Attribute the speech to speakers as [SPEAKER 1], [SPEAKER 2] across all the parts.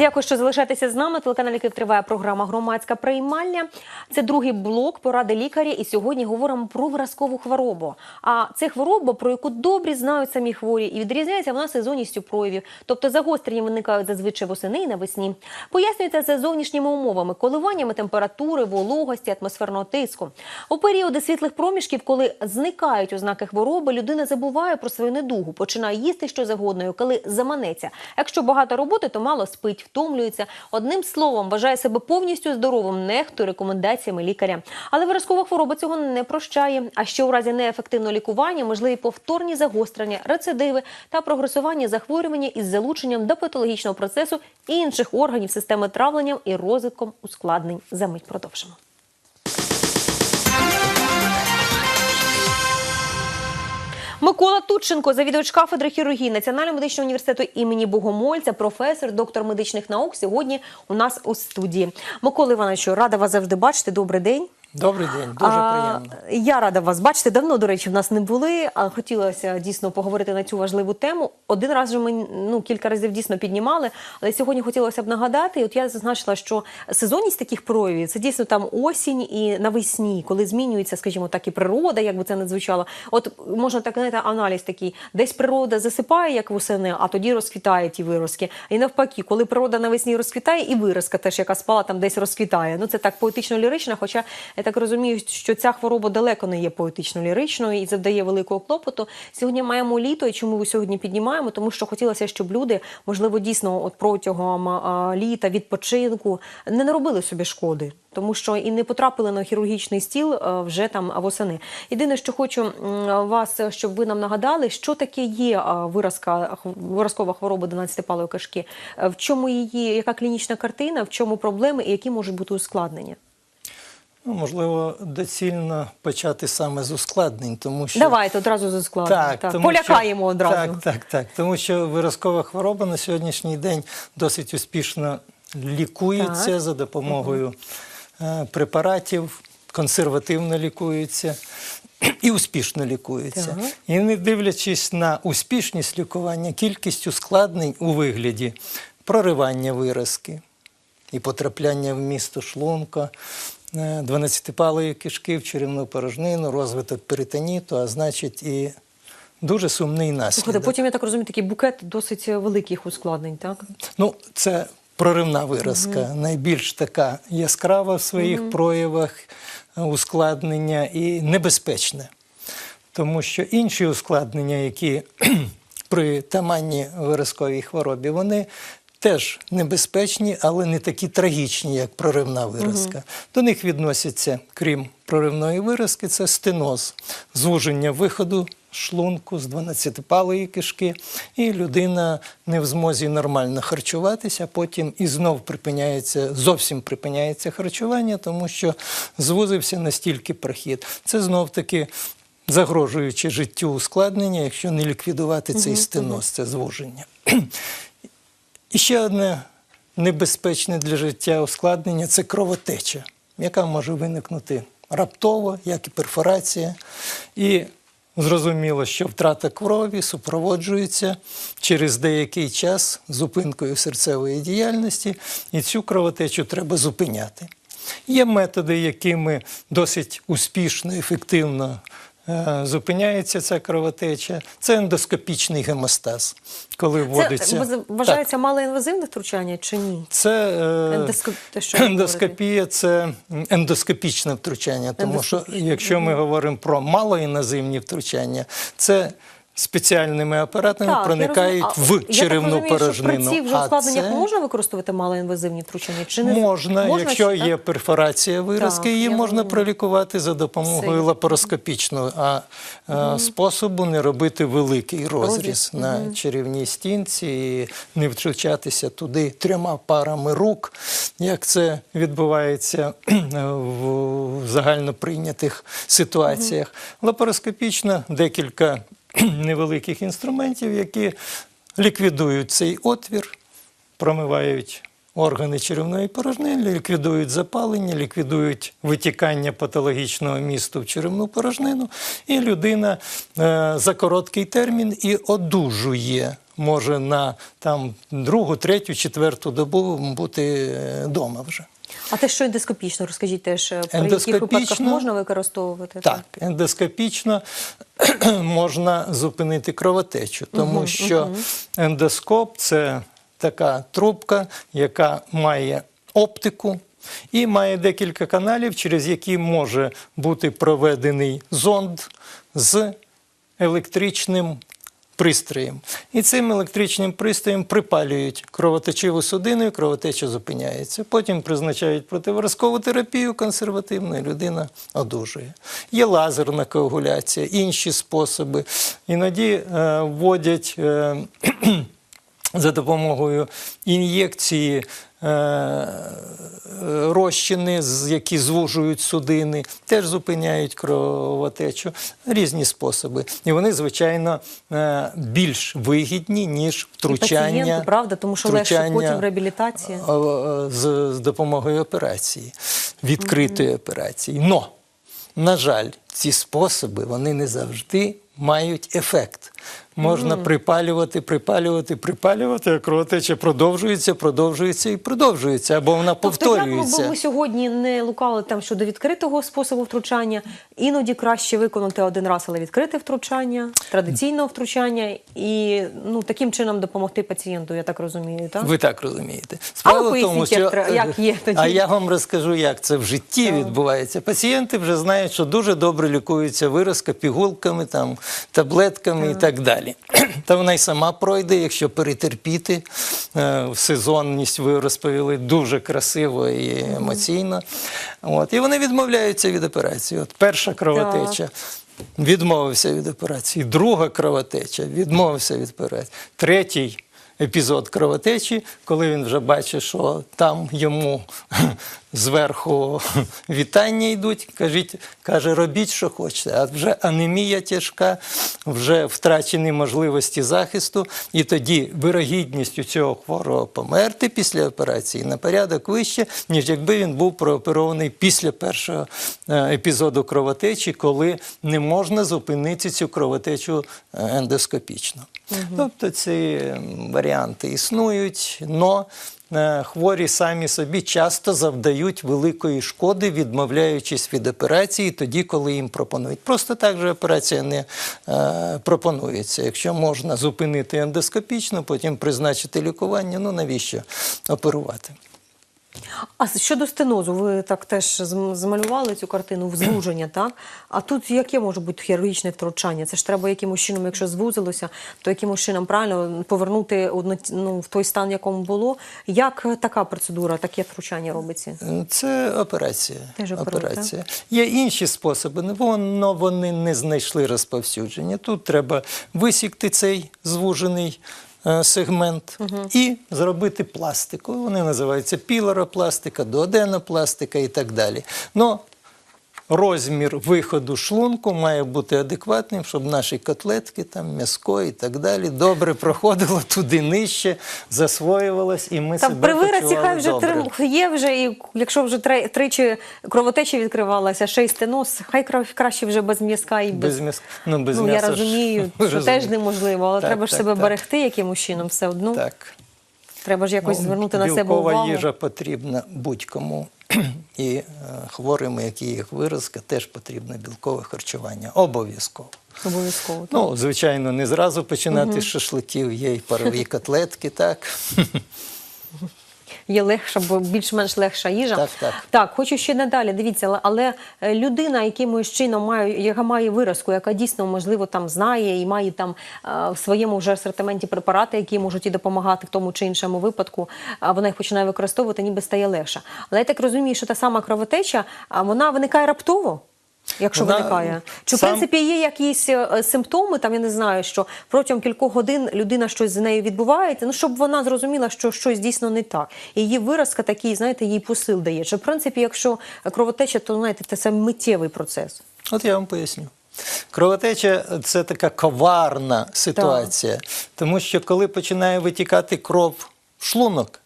[SPEAKER 1] Дякую, що залишаєтеся з нами. Телеканал Київ триває програма Громадська приймальня. Це другий блок поради лікаря. І сьогодні говоримо про виразкову хворобу. А це хвороба, про яку добрі знають самі хворі, і відрізняється вона сезонністю проявів. Тобто загострення виникають зазвичай восени і навесні. Пояснюється це зовнішніми умовами, коливаннями температури, вологості, атмосферного тиску. У періоди світлих проміжків, коли зникають ознаки хвороби, людина забуває про свою недугу, починає їсти що завгодно, коли заманеться. Якщо багато роботи, то мало спить, втомлюється. Одним словом, вважає себе повністю здоровим, нехто рекомендаціями лікаря. Але виразкова хвороба цього не прощає. А що у разі неефективного лікування можливі повторні загострення, рецидиви та прогресування захворювання із залученням до патологічного процесу інших органів системи травлення і розвитком ускладнень. За мить продовжимо. Микола Тутченко, завідувач кафедри хірургії Національного медичного університету імені Богомольця, професор, доктор медичних наук. Сьогодні у нас у студії. Микола Івановичу, рада вас завжди бачити. Добрий день.
[SPEAKER 2] Добрий день, дуже
[SPEAKER 1] А,
[SPEAKER 2] приємно.
[SPEAKER 1] Я рада вас бачити. Давно, до речі, в нас не були, а хотілося дійсно поговорити на цю важливу тему. Один раз вже ми ну кілька разів дійсно піднімали, але сьогодні хотілося б нагадати. От я зазначила, що сезонність таких проявів це дійсно там осінь і навесні, коли змінюється, скажімо так, і природа, як би це не звучало. От можна так знаєте, аналіз такий, десь природа засипає, як восени, а тоді розквітає ті виразки. І навпаки, коли природа навесні розквітає, і виразка теж, яка спала, там десь розквітає. Ну це так поетично-лірично, хоча я так розумію, що ця хвороба далеко не є поетично-ліричною і завдає великого клопоту. Сьогодні маємо літо, і чому ви сьогодні піднімаємо? Тому що хотілося, щоб люди, можливо, дійсно, от протягом а, літа відпочинку не наробили собі шкоди. Тому що і не потрапили на хірургічний стіл вже там восени. Єдине, що хочу вас, щоб ви нам нагадали, що таке є виразка, виразкова хвороба 12-палої кишки, в чому її, яка клінічна картина, в чому проблеми і які можуть бути ускладнення.
[SPEAKER 2] Ну, можливо, доцільно почати саме з ускладнень, тому що
[SPEAKER 1] Давайте одразу з ускладнення. Так,
[SPEAKER 2] тому
[SPEAKER 1] Полякаємо
[SPEAKER 2] що,
[SPEAKER 1] одразу.
[SPEAKER 2] Так, так, так. Тому що виразкова хвороба на сьогоднішній день досить успішно лікується
[SPEAKER 1] Так.
[SPEAKER 2] за допомогою е, препаратів, консервативно лікується. І успішно лікується.
[SPEAKER 1] Так.
[SPEAKER 2] І не дивлячись на успішність лікування, кількість ускладнень у вигляді проривання виразки і потрапляння в місто шлунка, 12-палої кишки в черевну порожнину, розвиток перитоніту, а значить і дуже сумний наслідок.
[SPEAKER 1] Слухайте, потім я так розумію, такий букет досить великих ускладнень, так?
[SPEAKER 2] Ну, це проривна виразка, найбільш така яскрава в своїх проявах, е, ускладнення і небезпечне. Тому що інші ускладнення, які при таманні виразковій хворобі, вони теж небезпечні, але не такі трагічні, як проривна виразка. До них відносяться, крім проривної виразки, це стеноз, звуження виходу шлунку з 12-палої кишки, і людина не в змозі нормально харчуватися, потім і знов припиняється, зовсім припиняється харчування, тому що звузився настільки прохід. Це знов таки загрожуючи життю ускладнення, якщо не ліквідувати цей стеноз, це звуження. І ще одне небезпечне для життя ускладнення це кровотеча, яка може виникнути раптово, як і перфорація. І зрозуміло, що втрата крові супроводжується через деякий час зупинкою серцевої діяльності, і цю кровотечу треба зупиняти. Є методи, якими досить успішно, ефективно зупиняється ця кровотеча. Це ендоскопічний гемостаз, коли вводиться.
[SPEAKER 1] Це вважається малоінвазивне втручання чи ні?
[SPEAKER 2] Це е,
[SPEAKER 1] Ендоско- те, що ви
[SPEAKER 2] ендоскопія це ендоскопічне втручання, тому що якщо ми говоримо про малоінвазивні втручання, це спеціальними апаратами
[SPEAKER 1] Так,
[SPEAKER 2] проникають
[SPEAKER 1] розумію. А,
[SPEAKER 2] в черевну
[SPEAKER 1] я так розумію,
[SPEAKER 2] порожнину.
[SPEAKER 1] Що при цих вже ускладненнях
[SPEAKER 2] це
[SPEAKER 1] можна використовувати малоінвазивні втручання? Чи не
[SPEAKER 2] можна, якщо
[SPEAKER 1] чи
[SPEAKER 2] є
[SPEAKER 1] так?
[SPEAKER 2] перфорація виразки,
[SPEAKER 1] Так,
[SPEAKER 2] її можна
[SPEAKER 1] розумію.
[SPEAKER 2] пролікувати за
[SPEAKER 1] Все.
[SPEAKER 2] допомогою лапароскопічного а, е, способу не робити великий розріз
[SPEAKER 1] Розріз,
[SPEAKER 2] на черевній стінці і не втручатися туди трьома парами рук, як це відбувається в загально прийнятих ситуаціях. Лапароскопічно декілька невеликих інструментів, які ліквідують цей отвір, промивають органи черевної порожнини, ліквідують запалення, ліквідують витікання патологічного місту в черевну порожнину, і людина е, за короткий термін і одужує. Може на там другу, третю, четверту добу бути вдома вже.
[SPEAKER 1] А те, що ендоскопічно, розкажіть теж, е, при яких випадках можна використовувати?
[SPEAKER 2] Так, ендоскопічно можна зупинити кровотечу, тому що ендоскоп це така трубка, яка має оптику. І має декілька каналів, через які може бути проведений зонд з електричним пристроєм. І цим електричним пристроєм припалюють кровотечиву судину, і кровотеча зупиняється. Потім призначають противиразкову терапію консервативну, і людина одужує. Є лазерна коагуляція, інші способи. Іноді е, вводять. Е, за допомогою ін'єкції е, розчини, які звужують судини, теж зупиняють кровотечу. Різні способи. І вони, звичайно, е, більш вигідні, ніж
[SPEAKER 1] І
[SPEAKER 2] втручання.
[SPEAKER 1] пацієнту, правда, тому що легше потім реабілітація.
[SPEAKER 2] е, з, з допомогою операції, відкритої операції. Но, на жаль, ці способи вони не завжди мають ефект. Можна припалювати, припалювати, припалювати, а кровотеча продовжується, продовжується і продовжується, або вона
[SPEAKER 1] Тобто,
[SPEAKER 2] повторюється.
[SPEAKER 1] би ми сьогодні не лукали там щодо відкритого способу втручання, іноді краще виконати один раз, але відкрите втручання, традиційного втручання, і ну таким чином допомогти пацієнту, я так розумію, так?
[SPEAKER 2] Ви так розумієте.
[SPEAKER 1] А
[SPEAKER 2] в тому,
[SPEAKER 1] як
[SPEAKER 2] що
[SPEAKER 1] як є тоді?
[SPEAKER 2] а я вам розкажу, як це в житті відбувається. Пацієнти вже знають, що дуже добре лікується виразка пігулками, там таблетками і так далі. Та вона й сама пройде, якщо перетерпіти Е, в сезонність. Ви розповіли дуже красиво і емоційно. От і вони відмовляються від операції. От перша кровотеча. Відмовився від операції. Друга кровотеча, відмовився від операції. Третій епізод кровотечі, коли він вже бачить, що там йому зверху вітання йдуть, кажіть, каже, робіть, що хочете. А вже анемія тяжка, вже втрачені можливості захисту, і тоді вирогідність у цього хворого померти після операції на порядок вище, ніж якби він був прооперований після першого е, епізоду кровотечі, коли не можна зупинити цю кровотечу е, ендоскопічно. Тобто ці м, варіанти існують, но е, хворі самі собі часто завдають великої шкоди, відмовляючись від операції тоді, коли їм пропонують. Просто так же операція не е, пропонується. Якщо можна зупинити ендоскопічно, потім призначити лікування, ну навіщо оперувати?
[SPEAKER 1] А щодо стенозу, ви так теж змалювали цю картину звуження, так? А тут яке може бути хірургічне втручання? Це ж треба якимось чином, якщо звузилося, то якимось чином правильно повернути одно, ну, в той стан, в якому було. Як така процедура, таке втручання робиться?
[SPEAKER 2] Це операція.
[SPEAKER 1] Теж
[SPEAKER 2] операція. Є інші способи, але вони не знайшли розповсюдження. Тут треба висікти цей звужений е, сегмент і зробити пластику. Вони називаються пілоропластика, дуоденопластика і так далі. Но розмір виходу шлунку має бути адекватним, щоб наші котлетки, там, м'яско і так далі добре проходило туди нижче, засвоювалось, і ми
[SPEAKER 1] Там
[SPEAKER 2] себе
[SPEAKER 1] при виразі хай вже
[SPEAKER 2] добре.
[SPEAKER 1] три, є вже, і якщо вже три, тричі кровотеча відкривалася, ще й стеноз, хай кра- краще вже без м'язка і без,
[SPEAKER 2] Без м'яса. Ну, без
[SPEAKER 1] ну, я
[SPEAKER 2] ж-
[SPEAKER 1] розумію, що теж неможливо, але
[SPEAKER 2] Так,
[SPEAKER 1] треба ж
[SPEAKER 2] так,
[SPEAKER 1] себе
[SPEAKER 2] так.
[SPEAKER 1] берегти якимось чином все одно.
[SPEAKER 2] Так.
[SPEAKER 1] Треба ж якось
[SPEAKER 2] Ну,
[SPEAKER 1] звернути на себе
[SPEAKER 2] білкова їжа потрібна будь-кому. І хворими, хворим, які їх виразка, теж потрібне білкове харчування. Обов'язково.
[SPEAKER 1] Обов'язково.
[SPEAKER 2] Ну, звичайно, не зразу починати з шашликів, є і парові котлетки, так.
[SPEAKER 1] Є легша, бо більш-менш легша їжа.
[SPEAKER 2] Так, так.
[SPEAKER 1] Так, хочу ще надалі. Дивіться, але, але е, людина, якимось чином має, яка має виразку, яка дійсно можливо там знає і має там е, в своєму вже асортименті препарати, які можуть і допомагати в тому чи іншому випадку, вона їх починає використовувати, ніби стає легше. Але я так розумію, що та сама кровотеча, вона виникає раптово. Якщо
[SPEAKER 2] Вона
[SPEAKER 1] виникає, чи в принципі є якісь е, симптоми, там я не знаю, що протягом кількох годин людина щось з нею відбувається, ну щоб вона зрозуміла, що щось дійсно не так. І її виразка такий, знаєте, їй посил дає. Чи в принципі, якщо кровотеча, то знаєте, це миттєвий процес.
[SPEAKER 2] От я вам поясню. Кровотеча це така коварна ситуація, тому що коли починає витікати кров в шлунок,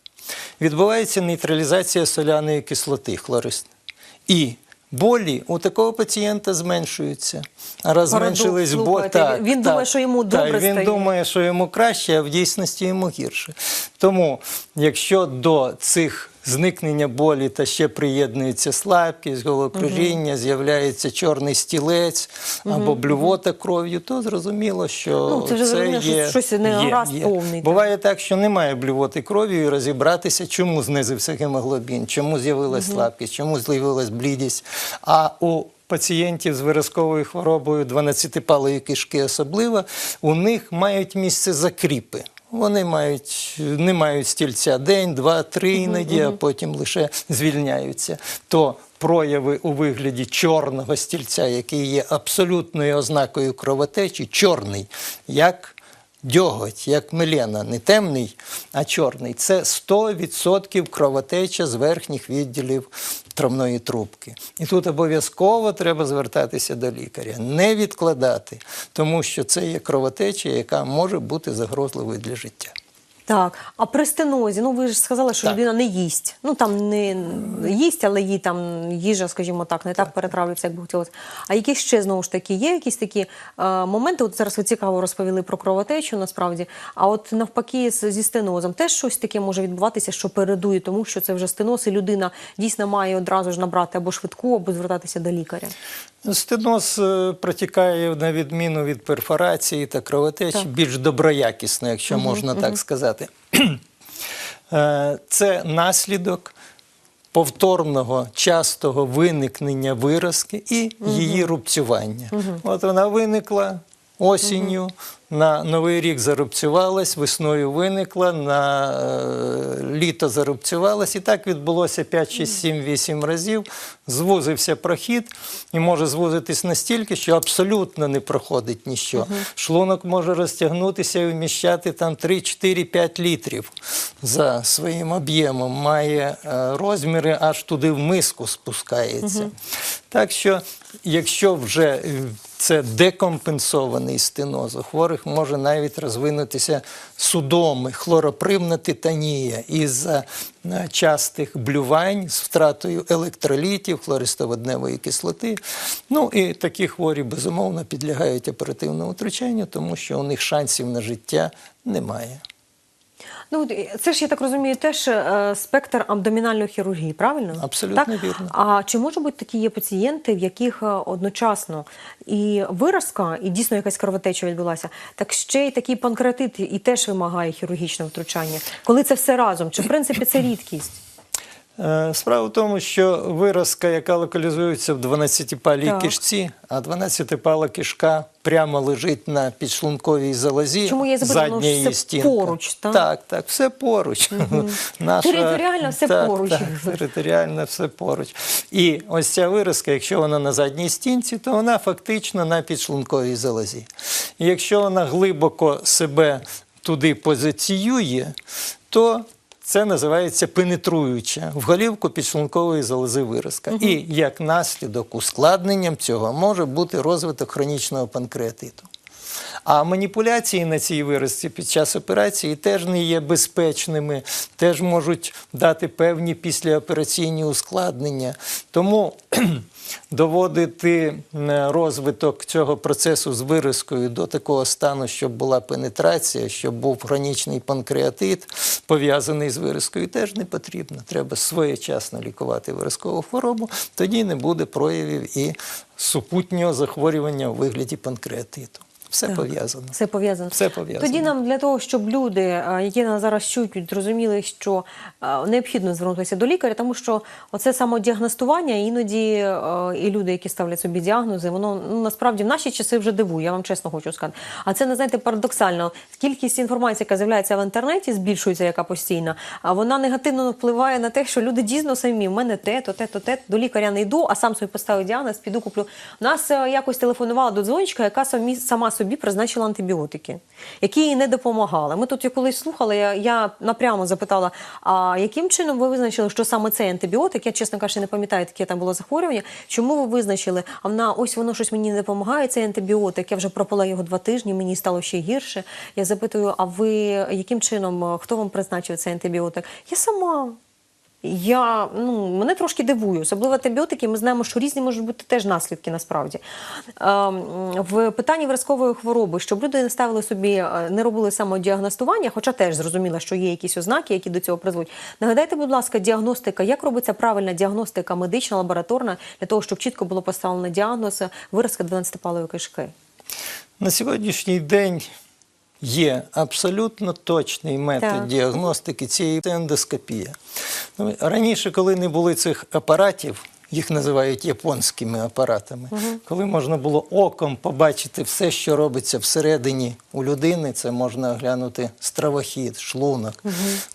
[SPEAKER 2] відбувається нейтралізація соляної кислоти хлорист. І болі у такого пацієнта зменшуються. А раз
[SPEAKER 1] Парадокс,
[SPEAKER 2] зменшились болі, так,
[SPEAKER 1] він
[SPEAKER 2] так,
[SPEAKER 1] думає, що йому
[SPEAKER 2] так,
[SPEAKER 1] добре
[SPEAKER 2] він
[SPEAKER 1] стає.
[SPEAKER 2] думає, що йому краще, а в дійсності йому гірше. Тому, якщо до цих зникнення болі та ще приєднується слабкість, головокружіння, з'являється чорний стілець або блювота кров'ю, то зрозуміло, що
[SPEAKER 1] Ну, це вже зрозуміло, що
[SPEAKER 2] є,
[SPEAKER 1] щось не
[SPEAKER 2] є.
[SPEAKER 1] повний.
[SPEAKER 2] Буває так, що немає блювоти кров'ю і розібратися, чому знизився гемоглобін, чому з'явилась слабкість, чому з'явилась блідість. А у пацієнтів з виразковою хворобою 12-палої кишки особливо, у них мають місце закріпи. Вони мають, не мають стільця день, два, три іноді, а потім лише звільняються. То прояви у вигляді чорного стільця, який є абсолютною ознакою кровотечі, чорний, як дьоготь, як мелена, не темний, а чорний. Це 100% кровотеча з верхніх відділів травної трубки. І тут обов'язково треба звертатися до лікаря, не відкладати, тому що це є кровотеча, яка може бути загрозливою для життя.
[SPEAKER 1] Так, а при стенозі, ну ви ж сказали, що
[SPEAKER 2] Так.
[SPEAKER 1] людина не їсть. Ну там не їсть, але їй там їжа, скажімо так, не так перетравлюється, як би хотілося. А які ще знову ж таки є якісь такі е, моменти? От зараз ви цікаво розповіли про кровотечу, насправді. А от навпаки, з- зі стенозом теж щось таке може відбуватися, що передує тому, що це вже стеноз, і людина дійсно має одразу ж набрати або швидку, або звертатися до лікаря.
[SPEAKER 2] Стеноз е, протікає на відміну від перфорації та кровотечі більш доброякісно, якщо можна так сказати. Е, Це наслідок повторного частого виникнення виразки і її рубцювання. От вона виникла осінню, на Новий рік зарубцювалась, весною виникла, на е, літо зарубцювалась. І так відбулося 5, 6, 7, 8 разів. Звузився прохід і може звузитись настільки, що абсолютно не проходить ніщо. Шлунок може розтягнутися і вміщати там 3, 4, 5 літрів за своїм об'ємом. Має е, розміри аж туди в миску спускається. Так що, якщо вже це декомпенсований стеноз, у хворих може навіть розвинутися судоми, хлоропривна титанія із-за е, частих блювань з втратою електролітів, хлористоводневої кислоти. Ну і такі хворі, безумовно, підлягають оперативному втручанню, тому що у них шансів на життя немає.
[SPEAKER 1] Ну це ж я так розумію, теж е, спектр абдомінальної хірургії, правильно?
[SPEAKER 2] Абсолютно
[SPEAKER 1] так?
[SPEAKER 2] вірно.
[SPEAKER 1] А чи можуть бути такі є пацієнти, в яких е, одночасно і виразка, і дійсно якась кровотеча відбулася, так ще й такий панкреатит і теж вимагає хірургічного втручання? Коли це все разом? Чи в принципі це рідкість?
[SPEAKER 2] Е, Справа в тому, що виразка, яка локалізується в 12-палій
[SPEAKER 1] Так.
[SPEAKER 2] кишці, а 12-пала кишка прямо лежить на підшлунковій залозі.
[SPEAKER 1] Чому я запитала, ну,
[SPEAKER 2] задня
[SPEAKER 1] ж
[SPEAKER 2] її
[SPEAKER 1] все
[SPEAKER 2] стінка.
[SPEAKER 1] поруч, так?
[SPEAKER 2] Так, так, все поруч. Наша-
[SPEAKER 1] Територіально все
[SPEAKER 2] так,
[SPEAKER 1] поруч.
[SPEAKER 2] Так, територіально все поруч. І ось ця виразка, якщо вона на задній стінці, то вона фактично на підшлунковій залозі. І якщо вона глибоко себе туди позиціює, то це називається пенетруюча в голівку підшлункової залози виразка. І як наслідок ускладненням цього може бути розвиток хронічного панкреатиту. А маніпуляції на цій виразці під час операції теж не є безпечними, теж можуть дати певні післяопераційні ускладнення. Тому доводити е, розвиток цього процесу з виразкою до такого стану, щоб була пенетрація, щоб був хронічний панкреатит, пов'язаний з виразкою, теж не потрібно. Треба своєчасно лікувати виразкову хворобу, тоді не буде проявів і супутнього захворювання у вигляді панкреатиту. Все
[SPEAKER 1] Так.
[SPEAKER 2] пов'язано.
[SPEAKER 1] Все пов'язано.
[SPEAKER 2] Все пов'язано.
[SPEAKER 1] Тоді нам для того, щоб люди, е, які нас зараз чують, зрозуміли, що е, необхідно звернутися до лікаря, тому що оце самодіагностування, іноді е, і люди, які ставлять собі діагнози, воно ну, насправді в наші часи вже дивує, я вам чесно хочу сказати. А це не знаєте парадоксально. Кількість інформації, яка з'являється в інтернеті, збільшується, яка постійна, а вона негативно впливає на те, що люди дійсно самі. В мене те, то те, то те, до лікаря не йду, а сам собі поставив діагноз, піду куплю. У нас якось телефонувала до дзвоничка, яка самі сама собі собі призначила антибіотики, які їй не допомагали. Ми тут я колись слухали, я, я напрямо запитала, а яким чином ви визначили, що саме цей антибіотик, я, чесно кажучи, не пам'ятаю, яке там було захворювання, чому ви визначили? А вона, ось воно щось мені не допомагає, цей антибіотик, я вже пропила його два тижні, мені стало ще гірше. Я запитую, а ви яким чином, хто вам призначив цей антибіотик? Я сама. Я ну мене трошки дивує, особливо антибіотики. Ми знаємо, що різні можуть бути теж наслідки насправді. Ем, в питанні виразкової хвороби, щоб люди не ставили собі, е, не робили самодіагностування, хоча теж зрозуміло, що є якісь ознаки, які до цього призводять. Нагадайте, будь ласка, діагностика, як робиться правильна діагностика медична, лабораторна, для того, щоб чітко було поставлено діагноз виразка 12-палої кишки.
[SPEAKER 2] На сьогоднішній день є абсолютно точний метод
[SPEAKER 1] Так.
[SPEAKER 2] діагностики цієї ендоскопія. Ну, Раніше, коли не було цих апаратів, їх називають японськими апаратами, коли можна було оком побачити все, що робиться всередині у людини, це можна оглянути стравохід, шлунок,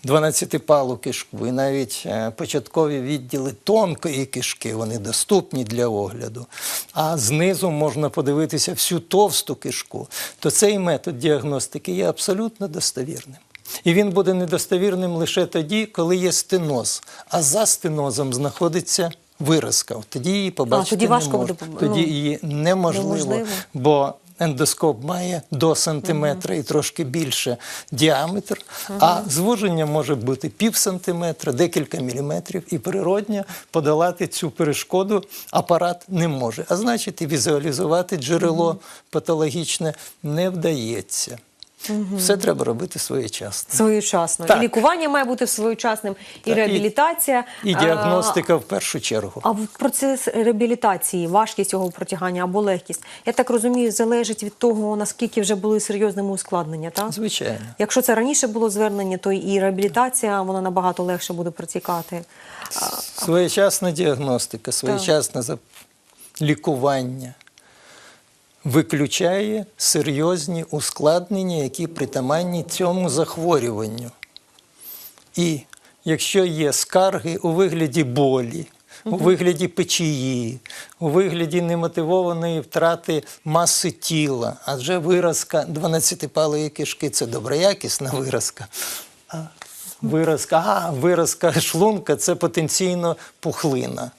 [SPEAKER 2] 12-палу кишку і навіть е, початкові відділи тонкої кишки, вони доступні для огляду. А знизу можна подивитися всю товсту кишку, то цей метод діагностики є абсолютно достовірним. І він буде недостовірним лише тоді, коли є стеноз, а за стенозом знаходиться виразка. Тоді її побачити
[SPEAKER 1] тоді важко
[SPEAKER 2] не можна.
[SPEAKER 1] буде, ну,
[SPEAKER 2] Тоді її неможливо,
[SPEAKER 1] неможливо.
[SPEAKER 2] бо ендоскоп має до сантиметра і трошки більше діаметр, а звуження може бути пів сантиметра, декілька міліметрів, і природньо подолати цю перешкоду апарат не може. А значить, і візуалізувати джерело патологічне не вдається. Все треба робити своєчасно.
[SPEAKER 1] Своєчасно.
[SPEAKER 2] Так.
[SPEAKER 1] І лікування має бути своєчасним, і
[SPEAKER 2] Так, і-
[SPEAKER 1] реабілітація.
[SPEAKER 2] І
[SPEAKER 1] А,
[SPEAKER 2] діагностика в першу чергу.
[SPEAKER 1] А в процес реабілітації, важкість цього протягання або легкість, я так розумію, залежить від того, наскільки вже були серйозними ускладнення, так?
[SPEAKER 2] Звичайно.
[SPEAKER 1] Якщо це раніше було звернення, то і реабілітація вона набагато легше буде протікати.
[SPEAKER 2] Своєчасна діагностика, своєчасне лікування виключає серйозні ускладнення, які притаманні цьому захворюванню. І якщо є скарги у вигляді болі, у вигляді печії, у вигляді немотивованої втрати маси тіла, адже виразка 12-палої кишки це доброякісна виразка. Виразка, а, виразка шлунка це потенційно пухлина.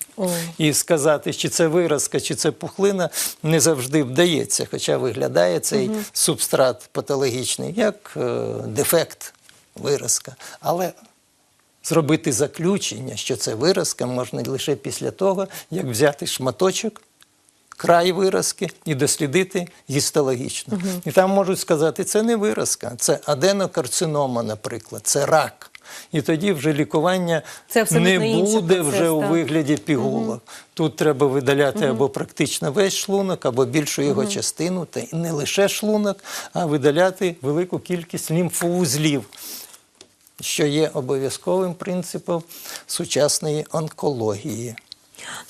[SPEAKER 2] І сказати, чи це виразка, чи це пухлина, не завжди вдається, хоча виглядає цей субстрат патологічний як е, дефект виразка. Але зробити заключення, що це виразка, можна лише після того, як взяти шматочок, край виразки і дослідити гістологічно. І там можуть сказати, це не виразка, це аденокарцинома, наприклад, це рак. І тоді вже лікування
[SPEAKER 1] Це
[SPEAKER 2] не буде
[SPEAKER 1] процес,
[SPEAKER 2] вже у вигляді пігулок. Тут треба видаляти або практично весь шлунок, або більшу його частину, та й не лише шлунок, а видаляти велику кількість лімфоузлів що є обов'язковим принципом сучасної онкології.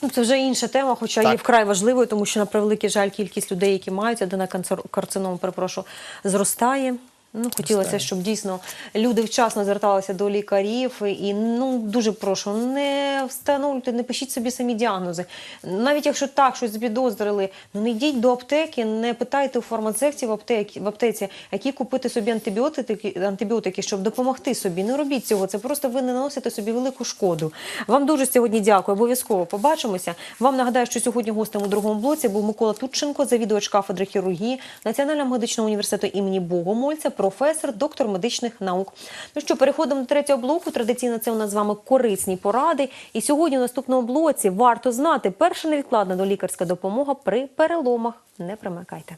[SPEAKER 1] Ну, це вже інша тема, хоча
[SPEAKER 2] Так.
[SPEAKER 1] є вкрай важливою, тому що на превеликий жаль, кількість людей, які мають аденокарцином, перепрошую, зростає. Ну, хотілося, щоб дійсно люди вчасно зверталися до лікарів і ну дуже прошу, не встановлюйте, не пишіть собі самі діагнози. Навіть якщо так щось підозрили, ну не йдіть до аптеки, не питайте у фармацевтів в аптеці, в аптеці, які купити собі антибіотики, антибіотики, щоб допомогти собі. Не робіть цього. Це просто ви не наносите собі велику шкоду. Вам дуже сьогодні дякую. Обов'язково побачимося. Вам нагадаю, що сьогодні гостем у другому блоці був Микола Тутченко, завідувач кафедри хірургії Національного медичного університету імені Богомольця, професор, доктор медичних наук. Ну що, переходимо до третього блоку. Традиційно це у нас з вами корисні поради. І сьогодні в наступному блоці варто знати перша невідкладна долікарська допомога при переломах. Не примикайте.